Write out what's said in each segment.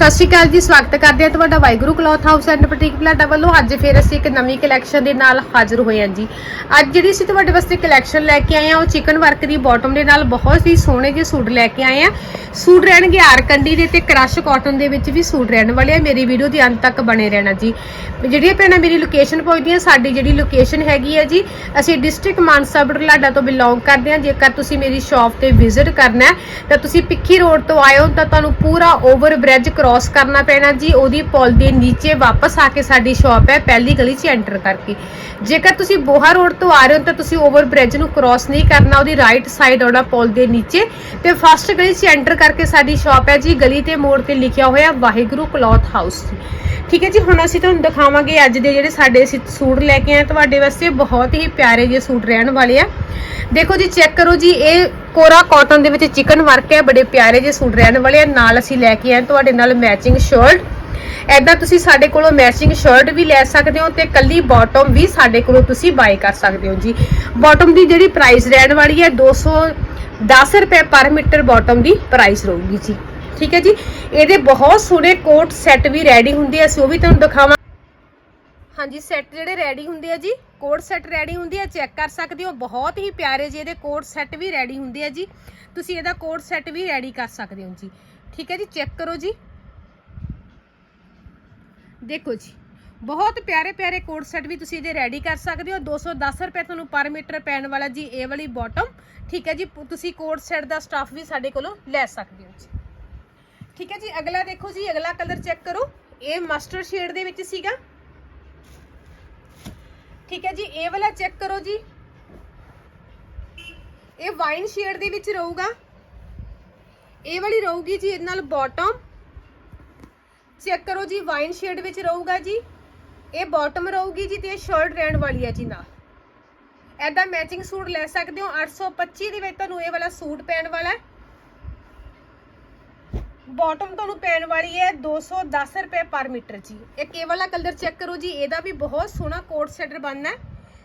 ਸਤਿ ਸ਼੍ਰੀ ਅਕਾਲ ਜੀ, ਸਵਾਗਤ ਕਰਦੇ ਹਾਂ ਤੁਹਾਡਾ Waheguru cloth house and boutique ਪਲਾਟਾ ਵੱਲੋਂ। ਅੱਜ ਫਿਰ ਅਸੀਂ ਇੱਕ ਨਵੀਂ ਕਲੈਕਸ਼ਨ ਦੇ ਨਾਲ ਹਾਜ਼ਰ ਹੋਏ ਹਾਂ ਜੀ। ਅੱਜ ਜਿਹੜੀ ਅਸੀਂ ਤੁਹਾਡੇ ਵਾਸਤੇ ਕਲੈਕਸ਼ਨ ਲੈ ਕੇ ਆਏ ਹਾਂ, ਉਹ ਚਿਕਨ ਵਰਕ ਦੀ ਬਾਟਮ ਦੇ ਨਾਲ ਬਹੁਤ ਹੀ ਸੋਹਣੇ ਜਿਹੇ ਸੂਟ ਲੈ ਕੇ ਆਏ ਹਾਂ। ਸੂਟ ਰਹਿਣਗੇ ਆਰਕੰਡੀ ਦੇ ਤੇ ਕ੍ਰਸ਼ ਕਾਟਨ ਦੇ ਵਿੱਚ ਵੀ ਸੂਟ ਰਹਿਣ ਵਾਲੇ ਆ। ਮੇਰੀ ਵੀਡੀਓ ਦੇ ਅੰਤ ਤੱਕ ਬਣੇ ਰਹਿਣਾ ਜੀ। ਜਿਹੜੀਆਂ ਭੈਣਾਂ ਮੇਰੀ ਲੋਕੇਸ਼ਨ ਪੁੱਛਦੀਆਂ, ਸਾਡੀ ਜਿਹੜੀ ਲੋਕੇਸ਼ਨ ਹੈਗੀ ਹੈ ਜੀ, ਅਸੀਂ ਡਿਸਟ੍ਰਿਕਟ ਮਾਨਸਾ ਬਟਲਾਡਾ ਤੋਂ ਬਿਲੋਂਗ ਕਰਦੇ ਹਾਂ। ਜੇਕਰ ਤੁਸੀਂ ਮੇਰੀ ਸ਼ਾਪ ਤੇ ਵਿਜ਼ਿਟ ਕਰਨਾ ਹੈ, ਤਾਂ ਤੁਸੀਂ ਪਿੱਖੀ ਰੋਡ ਤੋਂ ਆਏ ਹੋ ਤਾਂ ਤੁਹਾਨੂੰ ਪੂਰਾ ਓਵਰ ਬ੍ਰਿਜ ਕ੍ਰਾਸ ਕਰਨਾ ਪੈਣਾ ਜੀ, ਉਹਦੀ ਪੁਲ ਦੇ ਨੀਚੇ ਵਾਪਸ ਆ ਕੇ ਸਾਡੀ ਸ਼ਾਪ ਹੈ, ਪਹਿਲੀ ਗਲੀ 'ਚ ਐਂਟਰ ਕਰਕੇ। ਜੇਕਰ ਤੁਸੀਂ ਬੋਹਾ ਰੋਡ ਤੋਂ ਆ ਰਹੇ ਹੋ ਤਾਂ ਤੁਸੀਂ ਓਵਰ ਬ੍ਰਿਜ ਨੂੰ ਕ੍ਰਾਸ ਨਹੀਂ ਕਰਨਾ, ਉਹਦੀ ਰਾਈਟ ਸਾਈਡ ਆਉਣਾ ਪੁਲ ਦੇ ਨੀਚੇ। ਤੇ ਫਸਟ ਗਲੀ 'ਚ ਐਂਟਰ ਕਰਕੇ ਸਾਡੀ ਸ਼ਾਪ ਹੈ ਜੀ, ਗਲੀ ਤੇ ਮੋੜ ਤੇ ਲਿਖਿਆ ਹੋਇਆ ਵਾਹਿਗੁਰੂ ਕਲੌਥ ਹਾਊਸ ਠੀਕ ਹੈ ਜੀ, ਹੁਣ ਅਸੀਂ ਤੁਹਾਨੂੰ ਦਿਖਾਵਾਂਗੇ ਅੱਜ ਦੇ ਜਿਹੜੇ ਸਾਡੇ ਅਸੀਂ ਸੂਟ ਲੈ ਕੇ ਆਏ ਤੁਹਾਡੇ ਵਾਸਤੇ ਬਹੁਤ ਹੀ ਪਿਆਰੇ ਜਿਹੇ ਸੂਟ ਰਹਿਣ ਵਾਲੇ ਆ। ਦੇਖੋ ਜੀ, ਚੈੱਕ ਕਰੋ ਜੀ, ਇਹ ਕੋਰਾ ਕਾਟਨ ਦੇ ਵਿੱਚ ਚਿਕਨ ਵਰਕ ਹੈ। ਬੜੇ ਪਿਆਰੇ ਜਿਹੇ ਸੂਟ ਰਹਿਣ ਵਾਲੇ ਆ। ਨਾਲ ਅਸੀਂ ਲੈ ਕੇ ਆਏ ਤੁਹਾਡੇ ਨਾਲ ਮੈਚਿੰਗ ਸ਼ਰਟ ਐਦਾਂ ਤੁਸੀਂ ਸਾਡੇ ਕੋਲੋਂ ਮੈਚਿੰਗ ਸ਼ਰਟ ਵੀ ਲੈ ਸਕਦੇ ਹੋ ਤੇ ਕੱਲੀ ਬਾਟਮ ਵੀ ਸਾਡੇ ਕੋਲੋਂ ਤੁਸੀਂ ਬਾਈ ਕਰ ਸਕਦੇ ਹੋ ਜੀ। ਬਾਟਮ ਦੀ ਜਿਹੜੀ ਪ੍ਰਾਈਸ ਰਹਿਣ ਵਾਲੀ ਹੈ 210 ਰੁਪਏ ਪਰ ਮੀਟਰ ਬਾਟਮ ਦੀ ਪ੍ਰਾਈਸ ਰਹੂਗੀ ਜੀ। ਠੀਕ ਹੈ ਜੀ? ਇਹਦੇ ਬਹੁਤ ਸੋਹਣੇ ਕੋਟ ਸੈੱਟ ਵੀ ਰੈਡੀ ਹੁੰਦੇ ਆ, ਅਸੀਂ ਉਹ ਵੀ ਤੁਹਾਨੂੰ ਦਿਖਾਵਾਂ। ਹਾਂਜੀ ਸੈੱਟ ਜਿਹੜੇ ਰੈਡੀ ਹੁੰਦੇ ਆ ਜੀ ਕੋਡ ਸੈੱਟ ਰੈਡੀ ਹੁੰਦੀ ਆ ਚੈੱਕ ਕਰ ਸਕਦੇ ਹੋ, ਬਹੁਤ ਹੀ ਪਿਆਰੇ ਜੀ ਇਹਦੇ ਕੋਡ ਸੈੱਟ ਵੀ ਰੈਡੀ ਹੁੰਦੇ ਆ ਜੀ। ਤੁਸੀਂ ਇਹਦਾ ਕੋਡ ਸੈੱਟ ਵੀ ਰੈਡੀ ਕਰ ਸਕਦੇ ਹੋ ਜੀ। ਠੀਕ ਹੈ ਜੀ ਚੈੱਕ ਕਰੋ ਜੀ। ਦੇਖੋ ਜੀ, ਬਹੁਤ ਪਿਆਰੇ ਪਿਆਰੇ ਕੋਡ ਸੈੱਟ ਵੀ ਤੁਸੀਂ ਇਹਦੇ ਰੈਡੀ ਕਰ ਸਕਦੇ ਹੋ। 210 ਰੁਪਏ ਤੁਹਾਨੂੰ ਪਰ ਮੀਟਰ ਪੈਣ ਵਾਲਾ ਜੀ, ਇਹ ਵਾਲੀ ਬਾਟਮ ਠੀਕ ਹੈ ਜੀ ਤੁਸੀਂ ਕੋਡ ਸੈੱਟ ਦਾ ਸਟਾਫ ਵੀ ਸਾਡੇ ਕੋਲੋਂ ਲੈ ਸਕਦੇ ਹੋ ਜੀ। ਠੀਕ ਹੈ ਜੀ, ਅਗਲਾ ਦੇਖੋ ਜੀ, ਅਗਲਾ ਕਲਰ ਚੈੱਕ ਕਰੋ। ਇਹ ਮਸਟਰਡ ਸ਼ੇਡ ਦੇ ਵਿੱਚ ਸੀਗਾ। ਠੀਕ ਹੈ ਜੀ, ਇਹ ਵਾਲਾ ਚੈੱਕ ਕਰੋ ਜੀ। ਇਹ ਵਾਈਨ ਸ਼ੇਡ ਦੇ ਵਿੱਚ ਰਹੂਗਾ। ਇਹ ਵਾਲੀ ਰਹੂਗੀ ਜੀ, ਇਹਦੇ ਨਾਲ ਬਾਟਮ ਚੈੱਕ ਕਰੋ ਜੀ ਵਾਈਨ ਸ਼ੇਡ ਵਿੱਚ ਰਹੂਗਾ ਜੀ। ਇਹ ਬਾਟਮ ਰਹੂਗੀ ਜੀ ਤੇ ਇਹ ਸ਼ਰਟ ਰਹਿਣ ਵਾਲੀ ਹੈ ਜੀ ਨਾਲ। ਐਦਾਂ ਮੈਚਿੰਗ ਸੂਟ ਲੈ ਸਕਦੇ ਹੋ। 825 ਦੇ ਵਿੱਚ ਤੁਹਾਨੂੰ ਇਹ ਵਾਲਾ ਸੂਟ ਪੈਣ ਵਾਲਾ ਹੈ। ਬਾਟਮ ਤੁਹਾਨੂੰ ਪੈਣ ਵਾਲੀ ਹੈ 210 ਰੁਪਏ ਪਰ ਮੀਟਰ ਜੀ। ਇੱਕ ਇਹ ਵਾਲਾ ਕਲਰ ਚੈੱਕ ਕਰੋ ਜੀ, ਇਹਦਾ ਵੀ ਬਹੁਤ ਸੋਹਣਾ ਕੋਟ ਸੈਟਰ ਬਣਨਾ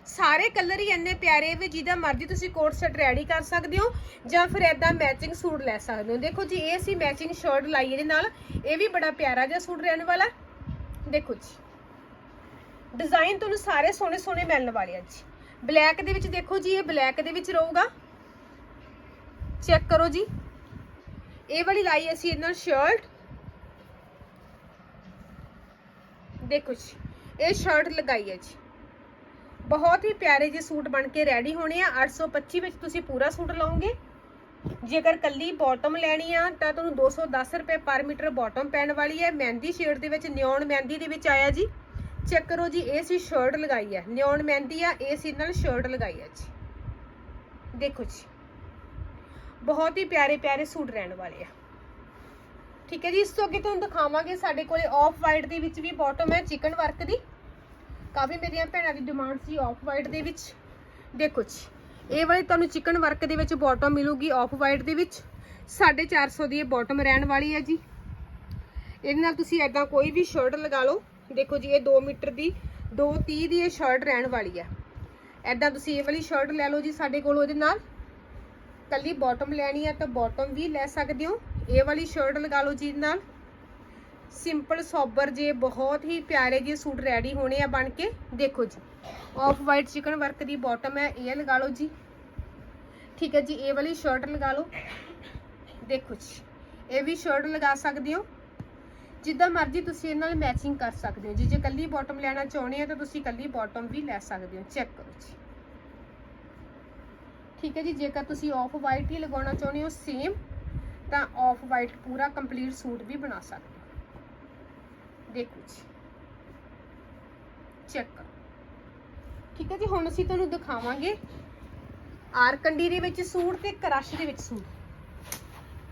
ਸਾਰੇ ਕਲਰ ਹੀ ਇੰਨੇ ਪਿਆਰੇ ਵੀ ਜਿਹਦਾ ਮਰਜ਼ੀ ਤੁਸੀਂ ਕੋਟ ਸੈਟ ਰੈਡੀ ਕਰ ਸਕਦੇ ਹੋ ਜਾਂ ਫਿਰ ਐਦਾਂ ਮੈਚਿੰਗ ਸੂਟ ਲੈ ਸਕਦੇ ਹੋ। ਦੇਖੋ ਜੀ, ਇਹ ਸੀ ਮੈਚਿੰਗ ਸ਼ਰਟ ਲਾਈ ਇਹਦੇ ਨਾਲ। ਇਹ ਵੀ ਬੜਾ ਪਿਆਰਾ ਜਿਹਾ ਸੂਟ ਰਹਿਣ ਵਾਲਾ। ਦੇਖੋ ਜੀ ਡਿਜ਼ਾਈਨ ਤੁਹਾਨੂੰ ਸਾਰੇ ਸੋਹਣੇ ਸੋਹਣੇ ਮਿਲਣ ਵਾਲੇ ਆ ਜੀ। ਬਲੈਕ ਦੇ ਵਿੱਚ ਦੇਖੋ ਜੀ, ਇਹ ਬਲੈਕ ਦੇ ਵਿੱਚ ਰਹੂਗਾ। ਚੈੱਕ ਕਰੋ ਜੀ। ਇਹ ਵਾਲੀ ਲਾਈ ਅਸੀਂ ਇਹਨਾਂ ਨਾਲ ਸ਼ਰਟ ਦੇਖੋ ਜੀ, ਇਹ ਸ਼ਰਟ ਲਗਾਈ ਹੈ ਜੀ। ਬਹੁਤ ਹੀ ਪਿਆਰੇ ਜਿਹੇ ਸੂਟ ਬਣ ਕੇ ਰੈਡੀ ਹੋਣੇ ਆ। 825 ਵਿੱਚ ਤੁਸੀਂ ਪੂਰਾ ਸੂਟ ਲਓਗੇ। ਜੇਕਰ ਕੱਲੀ ਬਾਟਮ ਲੈਣੀ ਆ, ਤਾਂ ਤੁਹਾਨੂੰ 210 ਰੁਪਏ ਪਰ ਮੀਟਰ ਬਾਟਮ ਪੈਣ ਵਾਲੀ ਹੈ। ਮਹਿੰਦੀ ਸ਼ੇਡ ਦੇ ਵਿੱਚ ਨਿਓਨ ਮਹਿੰਦੀ ਦੇ ਵਿੱਚ ਆਇਆ ਜੀ। ਚੈੱਕ ਕਰੋ ਜੀ, ਇਹ ਸੀ ਸ਼ਰਟ ਲਗਾਈ ਹੈ। ਨਿਓਨ ਮਹਿੰਦੀ ਆ, ਇਹ ਸੀ ਨਾਲ ਸ਼ਰਟ ਲਗਾਈ ਹੈ ਜੀ। ਦੇਖੋ ਜੀ। ਬਹੁਤ ਹੀ ਪਿਆਰੇ ਪਿਆਰੇ ਸੂਟ ਰਹਿਣ ਵਾਲੇ ਆ। ਠੀਕ ਹੈ ਜੀ, ਇਸ ਤੋਂ ਅੱਗੇ ਤੁਹਾਨੂੰ ਦਿਖਾਵਾਂਗੇ ਸਾਡੇ ਕੋਲੇ ਆਫ ਵਾਈਟ ਦੇ ਵਿੱਚ ਵੀ ਬਾਟਮ ਹੈ ਚਿਕਨ ਵਰਕ ਦੀ। ਕਾਫੀ ਮੇਰੀਆਂ ਭੈਣਾਂ ਦੀ ਡਿਮਾਂਡ ਸੀ ਆਫ ਵਾਈਟ ਦੇ ਵਿੱਚ। ਦੇਖੋ ਜੀ, ਇਹ ਵਾਲੀ ਤੁਹਾਨੂੰ ਚਿਕਨ ਵਰਕ ਦੇ ਵਿੱਚ ਬਾਟਮ ਮਿਲੂਗੀ ਆਫ ਵਾਈਟ ਦੇ ਵਿੱਚ। 450 ਦੀ ਇਹ ਬਾਟਮ ਰਹਿਣ ਵਾਲੀ ਹੈ ਜੀ। ਇਹਦੇ ਨਾਲ ਤੁਸੀਂ ਐਦਾਂ ਕੋਈ ਵੀ ਸ਼ਰਟ ਲਗਾ ਲਓ। ਦੇਖੋ ਜੀ, ਇਹ 2 ਮੀਟਰ ਦੀ 230 ਦੀ ਇਹ ਸ਼ਰਟ ਰਹਿਣ ਵਾਲੀ ਹੈ। ਐਦਾਂ ਤੁਸੀਂ ਇਹ ਵਾਲੀ ਸ਼ਰਟ ਲੈ ਲਓ ਜੀ ਸਾਡੇ ਕੋਲ ਉਹਦੇ ਨਾਲ। ਕੱਲੀ ਬਾਟਮ ਲੈਣੀ ਹੈ ਤਾਂ ਬਾਟਮ ਵੀ ਲੈ ਸਕਦੇ ਹੋ। ਇਹ ਵਾਲੀ ਸ਼ਰਟ ਲਗਾ ਲਓ ਜੀ ਇਹਦੇ ਨਾਲ। ਸਿੰਪਲ ਸੋਬਰ ਜੇ, ਬਹੁਤ ਹੀ ਪਿਆਰੇ ਜਿਹੇ ਸੂਟ ਰੈਡੀ ਹੋਣੇ ਆ ਬਣ ਕੇ। ਦੇਖੋ ਜੀ ਆਫ ਵਾਈਟ ਚਿਕਨ ਵਰਕ ਦੀ ਬਾਟਮ ਹੈ, ਇਹ ਲਗਾ ਲਓ ਜੀ। ਠੀਕ ਹੈ ਜੀ, ਇਹ ਵਾਲੀ ਸ਼ਰਟ ਲਗਾ ਲਓ। ਦੇਖੋ ਜੀ, ਇਹ ਵੀ ਸ਼ਰਟ ਲਗਾ ਸਕਦੇ ਹੋ। ਜਿੱਦਾਂ ਮਰਜ਼ੀ ਤੁਸੀਂ ਇਹਨਾਂ ਨਾਲ ਮੈਚਿੰਗ ਕਰ ਸਕਦੇ ਹੋ। ਜੀ ਜੇ ਕੱਲੀ ਬਾਟਮ ਲੈਣਾ ਚਾਹੁੰਦੇ ਆ ਤਾਂ ਤੁਸੀਂ ਕੱਲੀ ਬਾਟਮ ਵੀ ਲੈ ਸਕਦੇ ਹੋ। ਚੈੱਕ ਕਰੋ ਜੀ। ਠੀਕ ਹੈ ਜੀ, ਜੇਕਰ ਤੁਸੀਂ ਆਫ ਵਾਈਟ ਹੀ ਲਗਾਉਣਾ ਚਾਹੁੰਦੇ ਹੋ ਸੇਮ ਤਾਂ ਆਫ ਵਾਈਟ ਪੂਰਾ ਕੰਪਲੀਟ ਸੂਟ ਵੀ ਬਣਾ ਸਕਦੇ ਹੋ। ਦੇਖੋ ਜੀ। ਚੈੱਕ ਠੀਕ ਹੈ ਜੀ, ਹੁਣ ਅਸੀਂ ਤੁਹਾਨੂੰ ਦਿਖਾਵਾਂਗੇ ਆਰ ਕੰਡੀ ਦੇ ਵਿੱਚ ਸੂਟ ਤੇ ਕਰਸ਼ ਦੇ ਵਿੱਚ ਸੂਟ।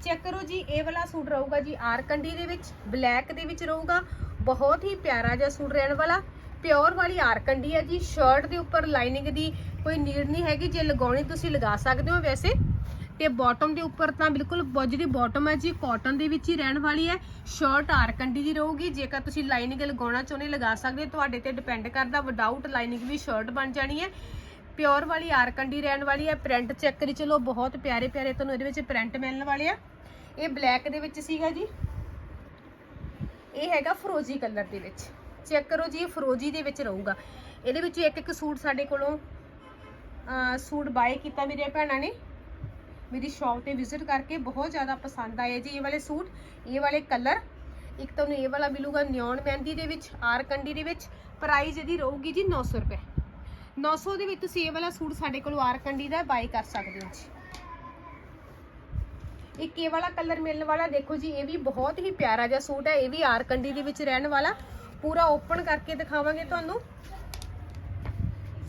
ਚੈੱਕ ਕਰੋ ਜੀ, ਇਹ ਵਾਲਾ ਸੂਟ ਰਹੂਗਾ ਜੀ ਆਰ ਕੰਡੀ ਦੇ ਵਿੱਚ ਬਲੈਕ ਦੇ ਵਿੱਚ ਰਹੂਗਾ। ਬਹੁਤ ਹੀ ਪਿਆਰਾ ਜਿਹਾ ਸੂਟ ਰਹਿਣ ਵਾਲਾ। ਪਿਓਰ ਵਾਲੀ ਆਰਕੰਡੀ ਹੈ ਜੀ। ਸ਼ਰਟ ਦੇ ਉੱਪਰ ਲਾਈਨਿੰਗ ਦੀ ਕੋਈ ਨੀਡ ਨਹੀਂ ਹੈਗੀ। ਜੇ ਲਗਾਉਣੀ ਤੁਸੀਂ ਲਗਾ ਸਕਦੇ ਹੋ ਵੈਸੇ। ਤੇ ਬਾਟਮ ਦੇ ਉੱਪਰ ਤਾਂ ਬਿਲਕੁਲ ਬ- ਜਿਹੜੀ ਬਾਟਮ ਹੈ ਜੀ। ਕਾਟਨ ਦੇ ਵਿੱਚ ਹੀ ਰਹਿਣ ਵਾਲੀ ਹੈ। ਸ਼ਰਟ ਆਰਕੰਡੀ ਦੀ ਰਹੂਗੀ। ਜੇਕਰ ਤੁਸੀਂ ਲਾਈਨਿੰਗ ਲਗਾਉਣਾ ਚਾਹੁੰਦੇ, ਲਗਾ ਸਕਦੇ ਹੋ। ਤੁਹਾਡੇ ਤੇ ਡਿਪੈਂਡ ਕਰਦਾ ਵਿਦਆਊਟ ਲਾਈਨਿੰਗ ਵੀ ਸ਼ਰਟ ਬਣ ਜਾਣੀ ਹੈ। ਪਿਓਰ ਵਾਲੀ ਆਰਕੰਡੀ ਰਹਿਣ ਵਾਲੀ ਹੈ। ਪ੍ਰਿੰਟ ਚੈੱਕ ਕਰੀ ਚਲੋ, ਬਹੁਤ ਪਿਆਰੇ ਪਿਆਰੇ ਤੁਹਾਨੂੰ ਇਹਦੇ ਵਿੱਚ ਪ੍ਰਿੰਟ ਮਿਲਣ ਵਾਲੇ ਆ। ਇਹ ਬਲੈਕ ਦੇ ਵਿੱਚ ਸੀਗਾ ਜੀ। ਇਹ ਹੈਗਾ ਫਰੋਜੀ ਕਲਰ ਦੇ ਵਿੱਚ। ਚੈੱਕ ਕਰੋ ਜੀ, ਇਹ ਫਰੋਜੀ ਦੇ ਵਿੱਚ ਰਹੂਗਾ। ਇਹਦੇ ਵਿੱਚ ਇੱਕ ਇੱਕ ਸੂਟ ਸਾਡੇ ਕੋਲੋਂ ਸੂਟ ਬਾਏ ਕੀਤਾ ਮੇਰੀਆਂ ਭੈਣਾਂ ਨੇ। ਮੇਰੀ ਸ਼ਾਪ ਤੇ ਵਿਜ਼ਿਟ ਕਰਕੇ ਬਹੁਤ ਜ਼ਿਆਦਾ ਪਸੰਦ ਆਏ ਜੀ ਇਹ ਵਾਲੇ ਸੂਟ, ਇਹ ਵਾਲੇ ਕਲਰ ਇੱਕ ਤੁਹਾਨੂੰ ਇਹ ਵਾਲਾ ਮਿਲੂਗਾ ਨਿਓਨ ਮਹਿੰਦੀ ਦੇ ਵਿੱਚ ਆਰ ਕੰਡੀ ਦੇ ਵਿੱਚ। ਪ੍ਰਾਈਸ ਇਹਦੀ ਰਹੂਗੀ ਜੀ 900 ਰੁਪਏ। 900 ਦੇ ਵਿੱਚ ਤੁਸੀਂ ਇਹ ਵਾਲਾ ਸੂਟ ਸਾਡੇ ਕੋਲ ਆਰ ਕੰਡੀ ਦਾ ਬਾਈ ਕਰ ਸਕਦੇ ਹੋ ਜੀ। ਇੱਕ ਇਹ ਵਾਲਾ ਕਲਰ ਮਿਲਣ ਵਾਲਾ, ਦੇਖੋ ਜੀ, ਇਹ ਵੀ ਬਹੁਤ ਹੀ ਪਿਆਰਾ ਜਿਹਾ ਸੂਟ ਹੈ, ਇਹ ਵੀ ਆਰ ਕੰਡੀ ਦੇ ਵਿੱਚ ਰਹਿਣ ਵਾਲਾ। ਪੂਰਾ ਓਪਨ ਕਰਕੇ ਦਿਖਾਵਾਂਗੇ ਤੁਹਾਨੂੰ।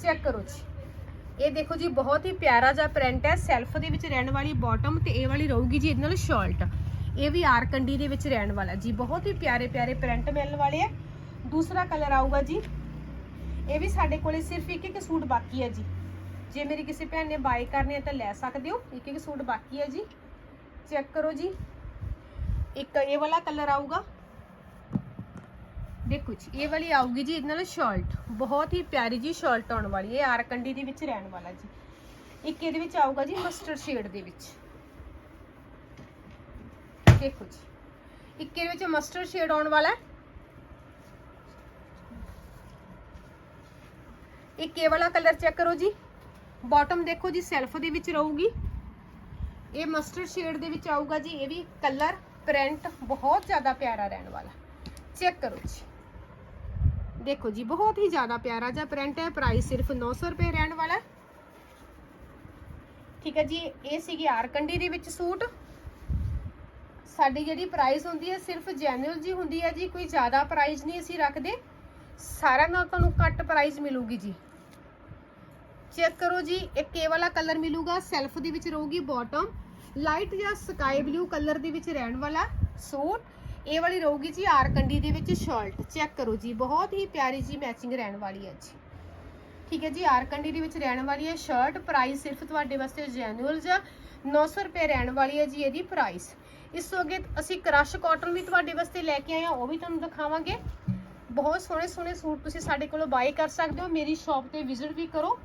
ਚੈੱਕ ਕਰੋ ਜੀ। ਇਹ ਦੇਖੋ ਜੀ, ਬਹੁਤ ਹੀ ਪਿਆਰਾ ਜਿਹਾ ਪ੍ਰਿੰਟ ਹੈ। ਸੈਲਫ ਦੇ ਵਿੱਚ ਰਹਿਣ ਵਾਲੀ ਬਾਟਮ ਤੇ ਇਹ ਵਾਲੀ ਰਹੂਗੀ ਜੀ ਇਹਦੇ ਨਾਲ ਸ਼ਾਰਟ ਇਹ ਵੀ ਆਰ ਕੰਡੀ ਦੇ ਵਿੱਚ ਰਹਿਣ ਵਾਲਾ ਜੀ। ਬਹੁਤ ਹੀ ਪਿਆਰੇ ਪਿਆਰੇ ਪ੍ਰਿੰਟ ਮਿਲਣ ਵਾਲੇ ਆ। ਦੂਸਰਾ ਕਲਰ ਆਊਗਾ ਜੀ। ਇਹ ਵੀ ਸਾਡੇ ਕੋਲੇ ਸਿਰਫ ਇੱਕ ਇੱਕ ਸੂਟ ਬਾਕੀ ਹੈ ਜੀ। ਜੇ ਮੇਰੀ ਕਿਸੇ ਭੈਣ ਨੇ ਬਾਈ ਕਰਨੇ ਆ ਤਾਂ ਲੈ ਸਕਦੇ ਹੋ। ਇੱਕ ਇੱਕ ਸੂਟ ਬਾਕੀ ਹੈ ਜੀ। ਚੈੱਕ ਕਰੋ ਜੀ। ਇੱਕ ਇਹ ਵਾਲਾ ਕਲਰ ਆਊਗਾ। ਦੇਖੋ ਜੀ, ਇਹ ਵਾਲੀ ਆਊਗੀ ਜੀ ਇਹਦੇ ਨਾਲ ਸ਼ਾਰਟ। ਬਹੁਤ ਹੀ ਪਿਆਰੀ ਜੀ ਸ਼ਾਰਟ ਆਉਣ ਵਾਲੀ ਹੈ, ਆਰਕੰਡੀ ਦੇ ਵਿੱਚ ਰਹਿਣ ਵਾਲਾ ਜੀ। ਇੱਕ ਇਹਦੇ ਵਿੱਚ ਆਊਗਾ ਜੀ ਮਸਟਰਡ ਸ਼ੇਡ ਦੇ ਵਿੱਚ। ਦੇਖੋ ਜੀ, ਇੱਕ ਇਹਦੇ ਵਿੱਚ ਮਸਟਰਡ ਸ਼ੇਡ ਆਉਣ ਵਾਲਾ ਹੈ। ਇੱਕ ਇਹ ਵਾਲਾ ਕਲਰ ਚੈੱਕ ਕਰੋ ਜੀ। ਬਾਟਮ ਦੇਖੋ ਜੀ ਸੈਲਫ ਦੇ ਵਿੱਚ ਰਹੂਗੀ। ਇਹ ਮਸਟਰਡ ਸ਼ੇਡ ਦੇ ਵਿੱਚ ਆਊਗਾ ਜੀ, ਇਹ ਵੀ ਕਲਰ ਪ੍ਰਿੰਟ ਬਹੁਤ ਜ਼ਿਆਦਾ ਪਿਆਰਾ ਰਹਿਣ ਵਾਲਾ। ਚੈੱਕ ਕਰੋ ਜੀ। ਦੇਖੋ ਜੀ, ਬਹੁਤ ਹੀ ਜ਼ਿਆਦਾ ਪਿਆਰਾ ਜਿਹਾ ਪ੍ਰਿੰਟ ਹੈ ਪ੍ਰਾਈਸ ਸਿਰਫ 900 ਰੁਪਏ ਰਹਿਣ ਵਾਲਾ ਠੀਕ ਹੈ ਜੀ, ਇਹ ਸੀਗੀ ਆਰਕੰਡੀ ਦੇ ਵਿੱਚ ਸੂਟ। ਸਾਡੀ ਜਿਹੜੀ ਪ੍ਰਾਈਸ ਹੁੰਦੀ ਹੈ, ਸਿਰਫ ਜੈਨੂਅਲ ਜੀ ਹੁੰਦੀ ਹੈ ਜੀ, ਕੋਈ ਜ਼ਿਆਦਾ ਪ੍ਰਾਈਸ ਨਹੀਂ ਅਸੀਂ ਰੱਖਦੇ। ਸਾਰਿਆਂ ਨਾਲ ਤੁਹਾਨੂੰ ਘੱਟ ਪ੍ਰਾਈਸ ਮਿਲੂਗੀ ਜੀ। ਚੈੱਕ ਕਰੋ ਜੀ, ਇੱਕ ਇਹ ਵਾਲਾ ਕਲਰ ਮਿਲੂਗਾ ਸੈਲਫ ਦੇ ਵਿੱਚ ਰਹੂਗੀ ਬਾਟਮ ਲਾਈਟ ਜਾਂ ਸਕਾਈ ਬਲੂ ਕਲਰ ਦੇ ਵਿੱਚ ਰਹਿਣ ਵਾਲਾ ਸੂਟ। ਇਹ ਵਾਲੀ ਰਹੂਗੀ ਜੀ ਆਰ ਕੰਡੀ ਦੇ ਵਿੱਚ ਸ਼ਰਟ। ਚੈੱਕ ਕਰੋ ਜੀ, ਬਹੁਤ ਹੀ ਪਿਆਰੀ ਜੀ ਮੈਚਿੰਗ ਰਹਿਣ ਵਾਲੀ ਹੈ ਜੀ। ਠੀਕ ਹੈ ਜੀ ਆਰ ਕੰਡੀ ਦੇ ਵਿੱਚ ਰਹਿਣ ਵਾਲੀ ਹੈ ਸ਼ਰਟ। ਪ੍ਰਾਈਸ ਸਿਰਫ ਤੁਹਾਡੇ ਵਾਸਤੇ ਜੈਨੂਅਲ ਜਾਂ 900 ਰੁਪਏ ਰਹਿਣ ਵਾਲੀ ਹੈ ਜੀ ਇਹਦੀ ਪ੍ਰਾਈਸ ਇਸ ਤੋਂ ਅੱਗੇ ਅਸੀਂ ਕ੍ਰਸ਼ ਕਾਟਨ ਵੀ ਤੁਹਾਡੇ ਵਾਸਤੇ ਲੈ ਕੇ ਆਏ ਹਾਂ, ਉਹ ਵੀ ਤੁਹਾਨੂੰ ਦਿਖਾਵਾਂਗੇ। ਬਹੁਤ ਸੋਹਣੇ ਸੋਹਣੇ ਸੂਟ ਤੁਸੀਂ ਸਾਡੇ ਕੋਲੋਂ ਬਾਏ ਕਰ ਸਕਦੇ ਹੋ, ਮੇਰੀ ਸ਼ਾਪ ਤੇ ਵਿਜ਼ਿਟ ਵੀ ਕਰੋ।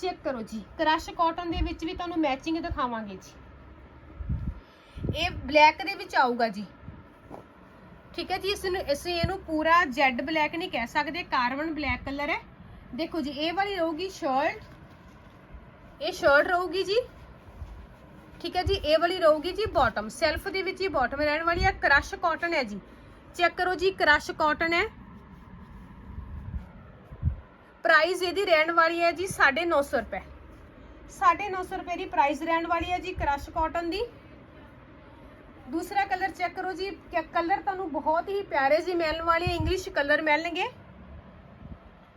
ਚੈੱਕ ਕਰੋ ਜੀ, ਕ੍ਰਸ਼ ਕਾਟਨ ਦੇ ਵਿੱਚ ਵੀ ਤੁਹਾਨੂੰ ਮੈਚਿੰਗ ਦਿਖਾਵਾਂਗੇ ਜੀ। ਇਹ ਬਲੈਕ ਦੇ ਵਿੱਚ ਆਊਗਾ ਜੀ। ਠੀਕ ਹੈ ਜੀ, ਇਸ ਨੂੰ ਅਸੀਂ ਇਹਨੂੰ ਪੂਰਾ ਜੈਡ ਬਲੈਕ ਨਹੀਂ ਕਹਿ ਸਕਦੇ ਕਾਰਬਨ ਬਲੈਕ ਕਲਰ ਹੈ। ਦੇਖੋ ਜੀ, ਇਹ ਵਾਲੀ ਰਹੂਗੀ ਸ਼ਰਟ ਇਹ ਸ਼ਰਟ ਰਹੂਗੀ ਜੀ। ਠੀਕ ਹੈ ਜੀ, ਇਹ ਵਾਲੀ ਰਹੂਗੀ ਜੀ ਬਾਟਮ ਸੈਲਫ ਦੇ ਵਿੱਚ ਹੀ ਬਾਟਮ ਰਹਿਣ ਵਾਲੀ ਹੈ ਕ੍ਰਸ਼ ਕਾਟਨ ਹੈ ਜੀ। ਚੈੱਕ ਕਰੋ ਜੀ ਕ੍ਰਸ਼ ਕਾਟਨ ਹੈ। ਪ੍ਰਾਈਸ ਇਹਦੀ ਰਹਿਣ ਵਾਲੀ ਹੈ ਜੀ 950 ਰੁਪਏ। 950 ਰੁਪਏ ਦੀ ਪ੍ਰਾਈਸ ਰਹਿਣ ਵਾਲੀ ਹੈ ਜੀ ਕ੍ਰਸ਼ ਕਾਟਨ ਦੀ। ਦੂਸਰਾ ਕਲਰ ਚੈੱਕ ਕਰੋ ਜੀ ਕਲਰ ਤੁਹਾਨੂੰ ਬਹੁਤ ਹੀ ਪਿਆਰੇ ਜੀ ਮਿਲਣ ਵਾਲੇ ਇੰਗਲਿਸ਼ ਕਲਰ ਮਿਲਣਗੇ।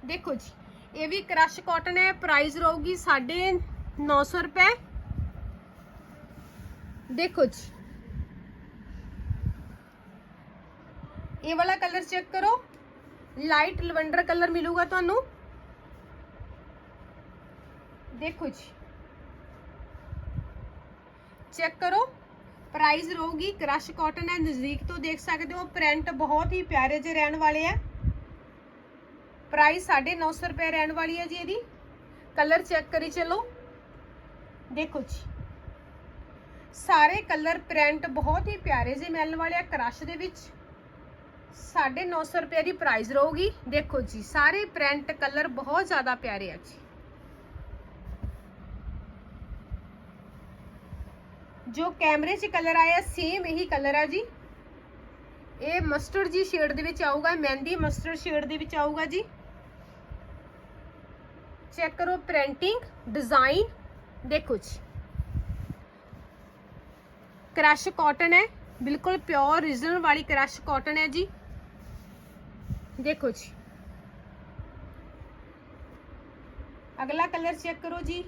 ਦੇਖੋ ਜੀ, ਇਹ ਵੀ ਕ੍ਰਸ਼ ਕਾਟਨ ਹੈ ਪ੍ਰਾਈਸ ਰਹੂਗੀ 950 ਰੁਪਏ। ਦੇਖੋ ਜੀ, ਇਹ ਵਾਲਾ ਕਲਰ ਚੈੱਕ ਕਰੋ ਲਾਈਟ ਲਵੈਂਡਰ ਕਲਰ ਮਿਲੂਗਾ ਤੁਹਾਨੂੰ। ਦੇਖੋ ਜੀ, ਚੈੱਕ ਕਰੋ ਪ੍ਰਾਈਸ ਰਹੂਗੀ। ਕ੍ਰਸ਼ ਕਾਟਨ ਹੈ, ਨਜ਼ਦੀਕ ਤੋਂ ਦੇਖ ਸਕਦੇ ਹੋ, ਪ੍ਰਿੰਟ ਬਹੁਤ ਹੀ ਪਿਆਰੇ ਜਿਹੇ ਰਹਿਣ ਵਾਲੇ ਆ। ਪ੍ਰਾਈਸ 950 ਰੁਪਏ ਰਹਿਣ ਵਾਲੀ ਹੈ ਜੀ ਇਹਦੀ। ਕਲਰ ਚੈੱਕ ਕਰੀ ਚਲੋ। ਦੇਖੋ ਜੀ। ਸਾਰੇ ਕਲਰ ਪ੍ਰਿੰਟ ਬਹੁਤ ਹੀ ਪਿਆਰੇ ਜਿਹੇ ਮਿਲਣ ਵਾਲੇ ਆ ਕ੍ਰਸ਼ ਦੇ ਵਿੱਚ। 950 ਰੁਪਏ ਦੀ ਪ੍ਰਾਈਸ ਰਹੂਗੀ। ਦੇਖੋ ਜੀ, ਸਾਰੇ ਪ੍ਰਿੰਟ ਕਲਰ ਬਹੁਤ ਜ਼ਿਆਦਾ ਪਿਆਰੇ ਆ ਜੀ। ਜੋ ਕੈਮਰੇ 'ਚ ਕਲਰ ਆਇਆ ਸੇਮ ਇਹੀ ਕਲਰ ਆ ਜੀ। ਇਹ ਮਸਟਰਡ ਜੀ ਸ਼ੇਡ ਦੇ ਵਿੱਚ ਆਊਗਾ, ਮਹਿੰਦੀ ਮਸਟਰਡ ਸ਼ੇਡ ਦੇ ਵਿੱਚ ਆਊਗਾ ਜੀ। ਚੈੱਕ ਕਰੋ ਪ੍ਰਿੰਟਿੰਗ ਡਿਜ਼ਾਈਨ ਦੇਖੋ ਜੀ। ਕ੍ਰਸ਼ ਕਾਟਨ ਹੈ, ਬਿਲਕੁਲ ਪਿਓਰ ਰੀਜਨਲ ਵਾਲੀ ਕ੍ਰਸ਼ ਕਾਟਨ ਹੈ ਜੀ। ਦੇਖੋ ਜੀ। ਅਗਲਾ ਕਲਰ ਚੈੱਕ ਕਰੋ ਜੀ।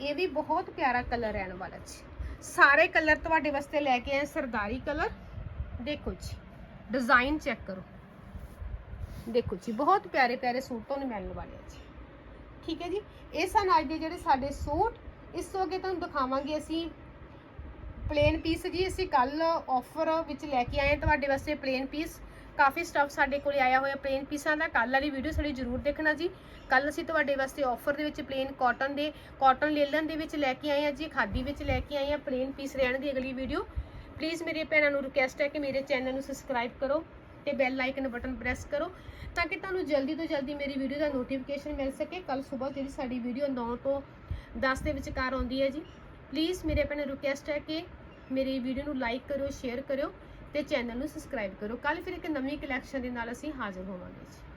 ਇਹ ਵੀ ਬਹੁਤ ਪਿਆਰਾ ਕਲਰ ਰਹਿਣ ਵਾਲਾ ਜੀ। ਸਾਰੇ ਕਲਰ ਤੁਹਾਡੇ ਵਾਸਤੇ ਲੈ ਕੇ ਆਏ, ਸਰਦਾਰੀ ਕਲਰ ਦੇਖੋ ਜੀ ਡਿਜ਼ਾਈਨ ਚੈੱਕ ਕਰੋ। ਦੇਖੋ ਜੀ, ਬਹੁਤ ਪਿਆਰੇ ਪਿਆਰੇ ਸੂਟ ਤੁਹਾਨੂੰ ਮਿਲਣ ਵਾਲੇ ਆ ਜੀ। ਠੀਕ ਹੈ ਜੀ, ਇਹ ਸਨ ਅੱਜ ਦੇ ਜਿਹੜੇ ਸਾਡੇ ਸੂਟ। ਇਸ ਤੋਂ ਅੱਗੇ ਤੁਹਾਨੂੰ ਦਿਖਾਵਾਂਗੇ ਅਸੀਂ ਪਲੇਨ ਪੀਸ ਜੀ। ਅਸੀਂ ਕੱਲ ਆਫਰ ਵਿੱਚ ਲੈ ਕੇ ਆਏ ਹਾਂ ਤੁਹਾਡੇ ਵਾਸਤੇ ਪਲੇਨ ਪੀਸ ਕਾਫੀ ਸਟਫ ਸਾਡੇ ਕੋਲ ਆਇਆ ਹੋਇਆ ਪਲੇਨ ਪੀਸਾਂ ਦਾ। ਕੱਲ ਵਾਲੀ ਵੀਡੀਓ ਸਾਡੀ ਜ਼ਰੂਰ ਦੇਖਣਾ ਜੀ। ਕੱਲ ਅਸੀਂ ਤੁਹਾਡੇ ਵਾਸਤੇ ਆਫਰ ਦੇ ਵਿੱਚ ਪਲੇਨ ਕਾਟਨ ਦੇ ਕਾਟਨ ਲੇਲਨ ਦੇ ਵਿੱਚ ਲੈ ਕੇ ਆਏ ਹਾਂ ਜੀ, ਖਾਦੀ ਵਿੱਚ ਲੈ ਕੇ ਆਏ ਹਾਂ ਪਲੇਨ ਪੀਸ ਰਹਿਣ ਦੀ ਅਗਲੀ ਵੀਡੀਓ ਪਲੀਜ਼ ਮੇਰੇ ਭੈਣਾਂ ਨੂੰ ਰਿਕੁਐਸਟ ਹੈ ਕਿ ਮੇਰੇ ਚੈਨਲ ਨੂੰ ਸਬਸਕ੍ਰਾਈਬ ਕਰੋ ਤੇ ਬੈਲ ਆਈਕਨ ਬਟਨ ਪ੍ਰੈਸ ਕਰੋ ਤਾਂ ਕਿ ਤੁਹਾਨੂੰ ਜਲਦੀ ਤੋਂ ਜਲਦੀ ਮੇਰੀ ਵੀਡੀਓ ਦਾ ਨੋਟੀਫਿਕੇਸ਼ਨ ਮਿਲ ਸਕੇ। ਕੱਲ ਸਵੇਰ ਜਿਹੜੀ ਸਾਡੀ ਵੀਡੀਓ 9 ਤੋਂ 10 ਦੇ ਵਿਚਕਾਰ ਆਉਂਦੀ ਹੈ ਜੀ। ਪਲੀਜ਼ ਮੇਰੇ ਭੈਣਾਂ ਨੂੰ ਰਿਕੁਐਸਟ ਹੈ ਕਿ ਮੇਰੀ ਵੀਡੀਓ ਨੂੰ ਲਾਈਕ ਕਰਿਓ ਸ਼ੇਅਰ ਕਰਿਓ। ਤੇ ਚੈਨਲ ਨੂੰ ਸਬਸਕ੍ਰਾਈਬ ਕਰੋ। ਕੱਲ ਫਿਰ ਇੱਕ ਨਵੀਂ ਕਲੈਕਸ਼ਨ ਦੇ ਨਾਲ ਅਸੀਂ ਹਾਜ਼ਰ ਹੋਵਾਂਗੇ ਜੀ।